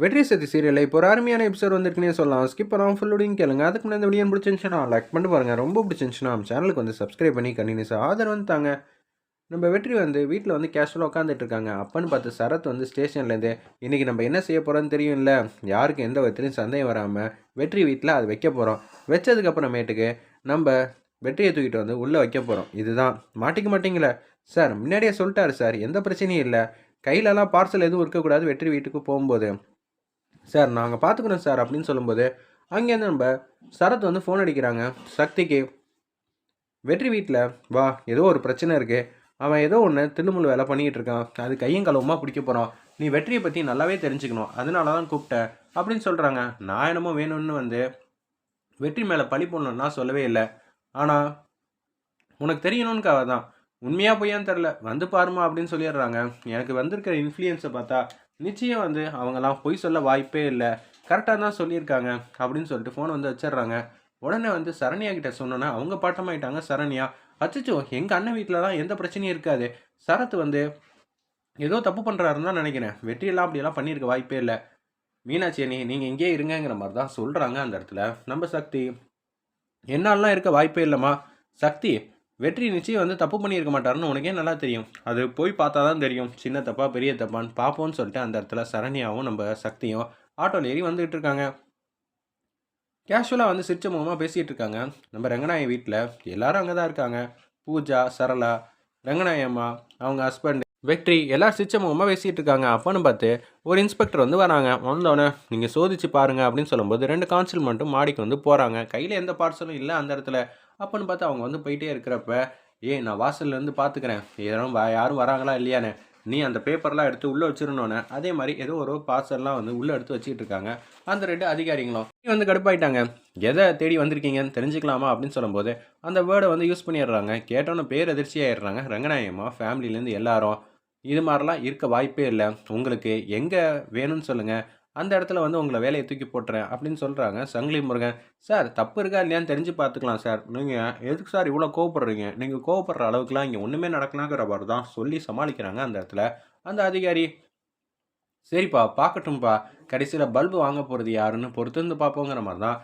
வெற்றி சதி சீரியலில் இப்போ ஒரு அருமையான எபிசோட் வந்திருக்குன்னே சொல்லலாம். ஸ்கிப் பண்ணாமல் ஃபுல்லோடையும் கேளுங்க. அதுக்கு முன்னாடி இந்த வீடியோ பிடிச்சிருந்துச்சுன்னா லைக் பண்ணி பாருங்கள் ரொம்ப பிடிச்சிருந்துச்சுன்னா நம்ம சேனலுக்கு வந்து சப்ஸ்கிரைப் பண்ணி கண்டினியூஸாக ஆதரவு வந்து தாங்க. நம்ம வெற்றி வந்து வீட்டில் வந்து கேஷுவலாக உட்காந்துட்டு இருக்காங்க. அப்பன்னு பார்த்து சரத் வந்து ஸ்டேஷன்லேருந்து இன்றைக்கி நம்ம என்ன செய்ய போகிறோன்னு தெரியும்ல? யாருக்கு எந்த விதத்துலையும் சந்தேகம் வராமல் வெற்றி வீட்டில் அது வைக்க போகிறோம் வச்சதுக்கப்புறமேட்டுக்கு நம்ம வெற்றியை தூக்கிட்டு வந்து உள்ளே வைக்க போகிறோம் இதுதான். மாட்டிக்க மாட்டிங்களே? சார் முன்னாடியே சொல்லிட்டாரு சார். எந்த பிரச்சனையும் இல்லை. கையிலலாம் பார்சல் எதுவும் இருக்கக்கூடாது. வெற்றி வீட்டுக்கு போகும்போது. சார் நாங்கள் பார்த்துக்குறோம் சார் அப்படின்னு சொல்லும்போது அங்கேருந்து நம்ம சரத் வந்து ஃபோன் அடிக்கிறாங்க. சக்திக்கு வெற்றி வீட்டில் வா ஏதோ ஒரு பிரச்சனை இருக்குது அவன் ஏதோ ஒன்று தில்லுமுள்ளு வேலை பண்ணிக்கிட்டு இருக்கான். அது கையும் களவுமா பிடிக்க போகிறான் நீ வெற்றியை பற்றி நல்லாவே தெரிஞ்சுக்கணும். அதனால தான் கூப்பிட்டேன் அப்படின்னு சொல்கிறாங்க நான் என்னமோ வேணும்னு வந்து வெற்றி மேலே பழி போடணும்னா சொல்லவே இல்லை. ஆனால் உனக்கு தெரியணும்னுக்காக தான். உண்மையாக பொய்யான்னு தெரில வந்து பாருமா அப்படின்னு சொல்லிடுறாங்க. எனக்கு வந்திருக்கிற இன்ஃப்ளூயன்ஸை பார்த்தா நிச்சயம் வந்து அவங்கெல்லாம் பொய் சொல்ல வாய்ப்பே இல்லை. கரெக்டாக தான் சொல்லியிருக்காங்க அப்படின்னு சொல்லிட்டு ஃபோன் வந்து வச்சிடுறாங்க. உடனே வந்து சரண்யா கிட்ட சொன்னோன்னா அவங்க பாட்டமாயிட்டாங்க சரண்யா. அச்சோ எங்கள் அண்ணன் வீட்டிலலாம் எந்த பிரச்சனையும் இருக்காது. சரத் வந்து ஏதோ தப்பு பண்ணுறாருன்னு தான் நினைக்கிறேன். வெற்றியெல்லாம் அப்படியெல்லாம் பண்ணியிருக்க வாய்ப்பே இல்லை. மீனாட்சி அண்ணி நீங்கள் இங்கேயே இருங்கங்கிற மாதிரி தான் சொல்கிறாங்க அந்த இடத்துல. நம்ம சக்தி என்னாலலாம் இருக்க வாய்ப்பே இல்லைம்மா. சக்தி வெற்றி நிச்சயம் வந்து தப்பு பண்ணியிருக்க மாட்டாருன்னு உனக்கே நல்லா தெரியும். அது போய் பார்த்தா தான் தெரியும். சின்ன தப்பா பெரிய தப்பான்னு பார்ப்போம்னு சொல்லிட்டு அந்த இடத்துல சரண்யாவும் நம்ம சக்தியும் ஆட்டோவில் ஏறி வந்துகிட்டு இருக்காங்க. கேஷுவலாக வந்து சிரிச்ச முகமாக பேசிகிட்டு இருக்காங்க. நம்ம ரங்கநாயன் வீட்டில் எல்லாரும் அங்கே தான் இருக்காங்க. பூஜா சரளா ரங்கநாயம்மா அவங்க ஹஸ்பண்ட் வெற்றி. எல்லாரும் சிரிச்ச முகமாக பேசிகிட்டு இருக்காங்க. அப்போன்னு பார்த்து ஒரு இன்ஸ்பெக்டர் வந்து வராங்க. வந்தோடனே நீங்கள் சோதிச்சு பாருங்க அப்படின்னு சொல்லும்போது ரெண்டு கான்ஸ்டல் மட்டும் மாடிக்கு வந்து போகிறாங்க கையில் எந்த பார்சலும் இல்லை அந்த இடத்துல. அப்போன்னு பார்த்து அவங்க வந்து போயிட்டே இருக்கிறப்ப ஏய் நான் வாசல்லேருந்து பார்த்துக்கிறேன். யாரும் யாரும் வராங்களா இல்லையானே நீ அந்த பேப்பர்லாம் எடுத்து உள்ளே வச்சிருந்தோன்னே அதே மாதிரி ஏதோ ஒரு பார்சல்லாம் வந்து உள்ளே எடுத்து வச்சுட்டு இருக்காங்க. அந்த ரெண்டு அதிகாரிங்களும் நீ வந்து கடுப்பாயிட்டாங்க. எதை தேடி வந்திருக்கீங்கன்னு தெரிஞ்சுக்கலாமா? அப்படின்னு சொல்லும்போது அந்த வேர்டை வந்து யூஸ் பண்ணிடுறாங்க. கேட்டோன்னே பேர் அதிர்ச்சி ஆயிடுறாங்க ரங்கநாயகமா ஃபேமிலியிலேருந்து எல்லாரும். இது மாதிரிலாம் இருக்க வாய்ப்பே இல்லை. உங்களுக்கு எங்கே வேணும்னு சொல்லுங்கள் அந்த இடத்துல வந்து உங்களை வேலையை தூக்கி போட்டுறேன் அப்படின்னு சொல்கிறாங்க சங்கிலி முருகன் சார் தப்பு இருக்கா இல்லையான்னு தெரிஞ்சு பார்த்துக்கலாம் சார். நீங்கள் எதுக்கு சார் இவ்வளோ கோவப்படுறீங்க? நீங்கள் கோவப்படுற அளவுக்குலாம் இங்கே ஒன்றுமே நடக்கலாங்கிற மாதிரி தான் சொல்லி சமாளிக்கிறாங்க அந்த இடத்துல. அந்த அதிகாரி சரிப்பா பார்க்கட்டும்ப்பா. கடைசியில் பல்பு வாங்க போகிறது யாருன்னு பொறுத்திருந்து பார்ப்போங்கிற மாதிரி தான்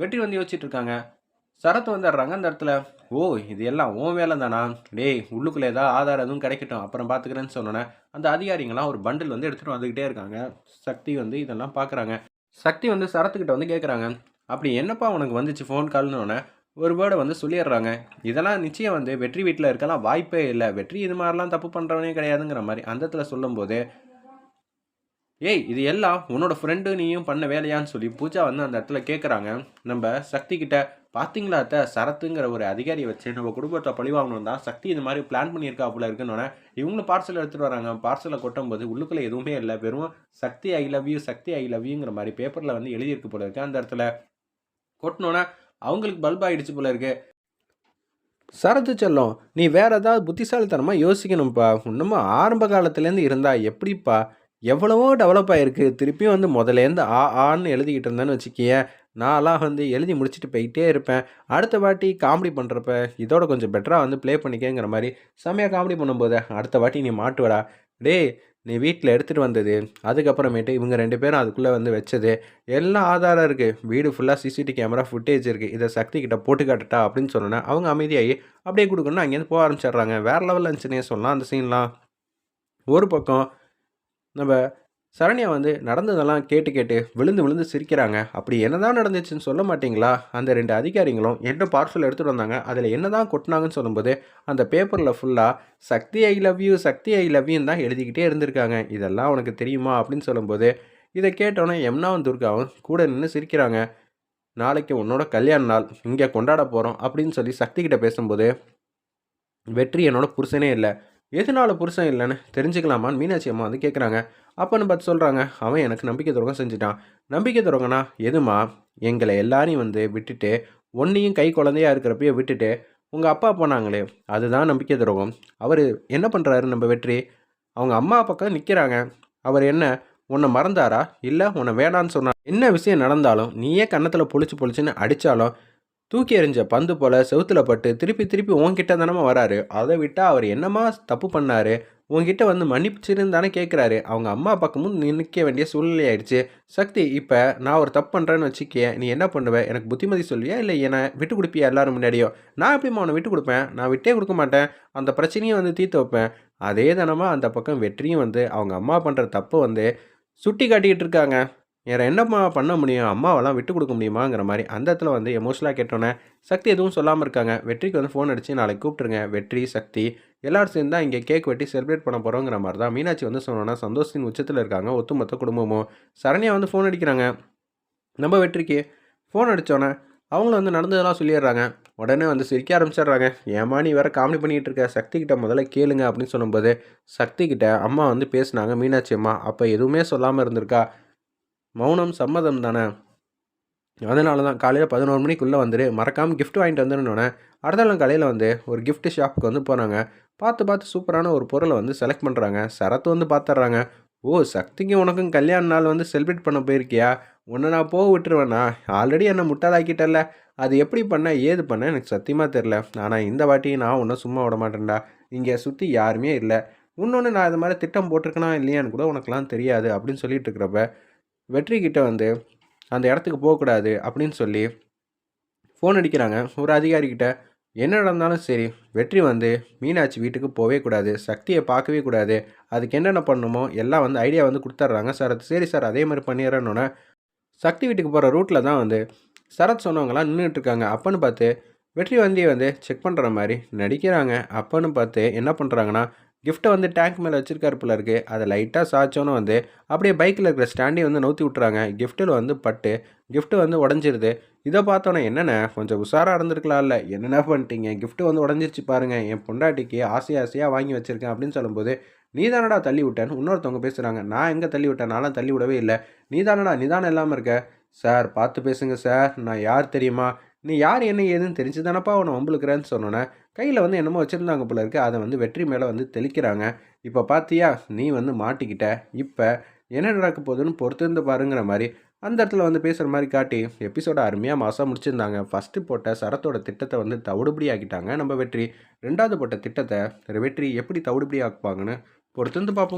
வெற்றி வந்து யோசிச்சுட்டு இருக்காங்க. சரத் வந்துடுறாங்க. அந்த இடத்துல ஓ இது எல்லாம் ஓ வேலை தானா டேய் உள்ளுக்குள்ளே ஏதாவது ஆதாரம் எதுவும் கிடைக்கட்டும் அப்புறம் பார்த்துக்கிறேன்னு சொன்னோன்னே அந்த அதிகாரிங்களாம் ஒரு பண்டில் வந்து எடுத்துகிட்டு வந்துக்கிட்டே இருக்காங்க. சக்தி வந்து இதெல்லாம் பார்க்குறாங்க. சக்தி வந்து சரத்துக்கிட்ட வந்து கேட்குறாங்க அப்படி என்னப்பா உனக்கு வந்துச்சு ஃபோன் கால்னோடனே ஒரு வேர்டை வந்து சொல்லிடுறாங்க. இதெல்லாம் நிச்சயம் வந்து வெற்றி வீட்டில் இருக்கலாம் வாய்ப்பே இல்லை. வெற்றி இது மாதிரிலாம் தப்பு பண்ணுறவனே கிடையாதுங்கிற மாதிரி. அந்த இடத்துல சொல்லும்போது ஏய் இது எல்லாம் உன்னோட ஃப்ரெண்டு நீயும் பண்ண வேலையான்னு சொல்லி பூஜா வந்து அந்த இடத்துல கேட்குறாங்க நம்ம சக்தி கிட்ட பார்த்தீங்களா அத்தை? சரத்துங்கிற ஒரு அதிகாரியை வச்சு நம்ம குடும்பத்தை பழிவாங்கணும் தான் சக்தி இந்த மாதிரி பிளான் பண்ணியிருக்கா போல இருக்குன்னு. இவங்களும் பார்சல் எடுத்துகிட்டு வராங்க. பார்சலை கொட்டும்போது உள்ளுக்குள்ளே எதுவுமே இல்லை. வெறும் Shakti I love you Shakti I love யூங்கிற மாதிரி பேப்பரில் வந்து எழுதியிருக்கு போல இருக்கு. அந்த இடத்துல கொட்டினோன்னே அவங்களுக்கு பல்ப் ஆகிடுச்சு போல இருக்கு. சரத்து செல்லம் நீ வேற ஏதாவது புத்திசாலித்தனமாக யோசிக்கணும்ப்பா இன்னமும் ஆரம்ப காலத்துலேருந்து இருந்தா எப்படிப்பா? எவ்வளவோ டெவலப் ஆகிருக்கு திருப்பியும் வந்து முதலேருந்து ஆ ஆன்னு எழுதிக்கிட்டு இருந்தேன்னு வச்சுக்கியேன். நான்லாம் வந்து எழுதி முடிச்சுட்டு போயிட்டே இருப்பேன். அடுத்த வாட்டி காமெடி பண்ணுறப்ப இதோட கொஞ்சம் பெட்டராக வந்து ப்ளே பண்ணிக்கேங்கிற மாதிரி செம்மையாக காமெடி பண்ணும்போது அடுத்த வாட்டி நீ மாட்டுவடா. டேய் நீ வீட்டில் எடுத்துகிட்டு வந்தது அதுக்கப்புறமேட்டு இவங்க ரெண்டு பேரும் அதுக்குள்ளே வந்து வச்சது எல்லாம் ஆதாரம் இருக்குது வீடு ஃபுல்லாக சிசிடிவி கேமரா ஃபுட்டேஜ் இருக்குது இதை சக்தி கிட்ட போட்டு காட்டுட்டா அப்படின்னு சொன்னோன்னே அவங்க அமைதியாகி அப்படியே கொடுக்கணுன்னு அங்கேருந்து போக ஆரம்பிச்சிடுறாங்க. வேறு லெவலில் இருந்துச்சுன்னே சொல்லலாம் அந்த சீன்லாம் ஒரு பக்கம் நம்ம சரண்யா வந்து நடந்ததெல்லாம் கேட்டு கேட்டு விழுந்து விழுந்து சிரிக்கிறாங்க. அப்படி என்னதான் நடந்துச்சுன்னு சொல்ல மாட்டீங்களா? அந்த ரெண்டு அதிகாரிகளும் என்ன பார்சல் எடுத்துகிட்டு வந்தாங்க அதில் என்னதான் கொட்டினாங்கன்னு சொல்லும்போது அந்த பேப்பரில் ஃபுல்லாக Shakti I love you Shakti I love யூன்னு தான் எழுதிக்கிட்டே இருந்திருக்காங்க. இதெல்லாம் உனக்கு தெரியுமா? அப்படின்னு சொல்லும்போது இதை கேட்டோன்னே யமுனாவும் துர்காவும் கூட நின்று சிரிக்கிறாங்க. நாளைக்கு உன்னோட கல்யாண நாள் இங்கே கொண்டாட போகிறோம் அப்படின்னு சொல்லி சக்தி கிட்ட பேசும்போது வெற்றி என்னோட புருஷனே இல்லை. எதனால புருஷன் இல்லைன்னு தெரிஞ்சுக்கலாமான்னு மீனாட்சி அம்மா வந்து கேட்குறாங்க அப்பன்னு பார்த்து சொல்கிறாங்க அவன் எனக்கு நம்பிக்கை துரோகம் செஞ்சுட்டான். நம்பிக்கை துரோகம்னா எதுமா எங்களை எல்லாரையும் வந்து விட்டுட்டு ஒன்றையும் கை குழந்தையா இருக்கிறப்பையே விட்டுட்டு உங்கள் அப்பா போனாங்களே அதுதான் நம்பிக்கை துரோகம். அவர் என்ன பண்ணுறாரு நம்ம வெற்றி? அவங்க அம்மா பக்கம் நிற்கிறாங்க அவர் என்ன உன்னை மறந்தாரா? இல்லை உன்னை வேணான்னு சொன்னார் என்ன விஷயம் நடந்தாலும் நீயே கன்னத்தில் பொழிச்சு பொழிச்சுன்னு அடித்தாலும் தூக்கி எறிஞ்ச பந்து போல் செவுத்துல பட்டு திருப்பி திருப்பி உன்கிட்ட தானமா வராரு. அதை விட்டால் அவர் என்னமா தப்பு பண்ணாரு? உன்கிட்ட வந்து மன்னிச்சிருன்னு தானே கேட்குறாரு அவங்க அம்மா பக்கமும் நிற்க வேண்டிய சூழ்நிலை ஆயிடுச்சு. சக்தி இப்போ நான் ஒரு தப்பு பண்ணுறேன்னு வச்சுக்கே நீ என்ன பண்ணுவ? எனக்கு புத்திமதி சொல்லுவியா? இல்லை என்னை விட்டு கொடுப்பியா எல்லாரும் முன்னாடியோ நான் எப்படிமா உன்னை விட்டு கொடுப்பேன்? நான் விட்டே கொடுக்க மாட்டேன். அந்த பிரச்சனையும் வந்து தீர்த்து வைப்பேன். அதே தானமாக அந்த பக்கம் வெற்றியும் வந்து அவங்க அம்மா பண்ணுற தப்பை வந்து சுட்டி காட்டிக்கிட்டு இருக்காங்க. வேறு என்னம்மா பண்ண முடியும்? அம்மாவெல்லாம் விட்டு கொடுக்க முடியுமாங்கிற மாதிரி. அந்த இடத்துல வந்து எமோஷனலாக கேட்டோன்னே சக்தி எதுவும் சொல்லாமல் இருக்காங்க. வெற்றிக்கு வந்து ஃபோன் அடித்து நாளைக்கு கூப்பிட்ருங்க வெற்றி சக்தி எல்லாரும் சேர்ந்து தான் இங்கே கேக் வெட்டி செலிப்ரேட் பண்ண போகிறோங்கிற மாதிரி தான் மீனாட்சி வந்து சொன்னோன்னா சந்தோஷத்தின் உச்சத்தில் இருக்காங்க ஒத்துமொத்த குடும்பமும். சரண்யா வந்து ஃபோன் அடிக்கிறாங்க. நம்ம வெற்றிக்கு ஃபோன் அடித்தோன்னே அவங்களும் வந்து நடந்ததெல்லாம் சொல்லிடுறாங்க. உடனே வந்து சிரிக்க ஆரம்பிச்சிடுறாங்க. ஏமா நீ வேறு காமெடி பண்ணிகிட்டு இருக்க? சக்தி கிட்ட முதல்ல கேளுங்க. அப்படின்னு சொல்லும்போது சக்தி கிட்ட அம்மா வந்து பேசுனாங்க. மீனாட்சி அம்மா அப்போ எதுவுமே சொல்லாமல் இருந்திருக்கா? மௌனம் சம்மதம் தானே? அதனால தான் காலையில் பதினோரு மணிக்குள்ளே வந்துடு மறக்காமல் கிஃப்ட் வாங்கிட்டு வந்துருந்தோன்னே அடுத்த நாள் காலையில் வந்து ஒரு கிஃப்ட் ஷாப்புக்கு வந்து போனாங்க. பார்த்து பார்த்து சூப்பரான ஒரு பொருளை வந்து செலக்ட் பண்ணுறாங்க சரத்து வந்து பார்த்துட்றாங்க ஓ சக்திக்கு உனக்கும் கல்யாண நாள் வந்து செலிப்ரேட் பண்ண போயிருக்கியா? உன்னை நான் போக விட்டுருவேண்ணா ஆல்ரெடி என்னை முட்டாளாக்கிட்டல அது எப்படி பண்ண ஏது பண்ண எனக்கு சத்தியமாக தெரில ஆனால் இந்த வாட்டி நான் உன்னை சும்மா விட மாட்டேன்டா. இங்கே சுற்றி யாருமே இல்லை. இன்னொன்று நான் இது மாதிரி திட்டம் போட்டிருக்கேனா இல்லையான்னு கூட உனக்குலாம் தெரியாது அப்படின்னு சொல்லிட்டு இருக்கிறப்ப வெற்றி கிட்ட வந்து அந்த இடத்துக்கு போகக்கூடாது அப்படின்னு சொல்லி ஃபோன் அடிக்கிறாங்க. ஒரு அதிகாரிக்கிட்ட என்ன நடந்தாலும் சரி வெற்றி வந்து மீனாட்சி வீட்டுக்கு போகவே கூடாது சக்தியை பார்க்கவே கூடாது. அதுக்கு என்னென்ன பண்ணணுமோ எல்லாம் வந்து ஐடியா வந்து கொடுத்துட்றாங்க. சார் அது சரி சார் அதே மாதிரி பண்ணிடுறேன்னொன்னே சக்தி வீட்டுக்கு போகிற ரூட்டில் தான் வந்து சரத் சொன்னவங்களாம் நின்றுட்டு இருக்காங்க அப்பன்னு பார்த்து வெற்றி வந்தியை வந்து செக் பண்ணுற மாதிரி நடிக்கிறாங்க. அப்போன்னு பார்த்து என்ன பண்ணுறாங்கன்னா கிஃப்ட்டை வந்து டேங்க் மேலே வச்சிருக்காரு போல இருக்கு. அதை லைட்டாக சாய்ச்சோன்னு வந்து அப்படியே பைக்கில் இருக்கிற ஸ்டாண்டையும் வந்து நவுத்தி விட்றாங்க கிஃப்ட்டில் வந்து பட்டு கிஃப்ட்டு வந்து உடஞ்சிருது. இதை பார்த்தோன்னே என்னென்ன கொஞ்சம் உஷாராக இருந்திருக்கலாம்ல என்னென்ன பண்ணிட்டீங்க? கிஃப்ட்டு வந்து உடஞ்சிருச்சு பாருங்கள் என் பொண்டாட்டிக்கு ஆசை ஆசையாக வாங்கி வச்சிருக்கேன் அப்படின்னு சொல்லும்போது நீ தானடா தள்ளி விட்டேன்னு இன்னொருத்தவங்க பேசுகிறாங்க நான் எங்கே தள்ளி விட்டேன்? நான்லாம் தள்ளி விடவே இல்லை. நீ தானடா நிதானம் இல்லாமல் இருக்க? சார் பார்த்து பேசுங்க சார். நான் யார் தெரியுமா? நீ யார் என்ன ஏதுன்னு தெரிஞ்சு தானப்பா உன்னை வம்புழுக்கிறேன்னு சொன்னோன்னே கையில் வந்து என்னமோ வச்சுருந்தாங்க போல இருக்கு. அதை வந்து வெற்றி மேலே வந்து தெளிக்கிறாங்க. இப்போ பார்த்தியா நீ வந்து மாட்டிக்கிட்ட. இப்போ என்ன நடக்க போகுதுன்னு பொறுத்திருந்து பாருங்கிற மாதிரி அந்த இடத்துல வந்து பேசுகிற மாதிரி காட்டி எபிசோட அருமையாக மாதம் முடிச்சிருந்தாங்க. ஃபஸ்ட்டு போட்ட சரத்தோட திட்டத்தை வந்து தவிடுபடி ஆக்கிட்டாங்க நம்ம வெற்றி. ரெண்டாவது போட்ட திட்டத்தை வெற்றி எப்படி தவிடுபடி ஆக்குவாங்கன்னு பொறுத்திருந்து பார்ப்போம்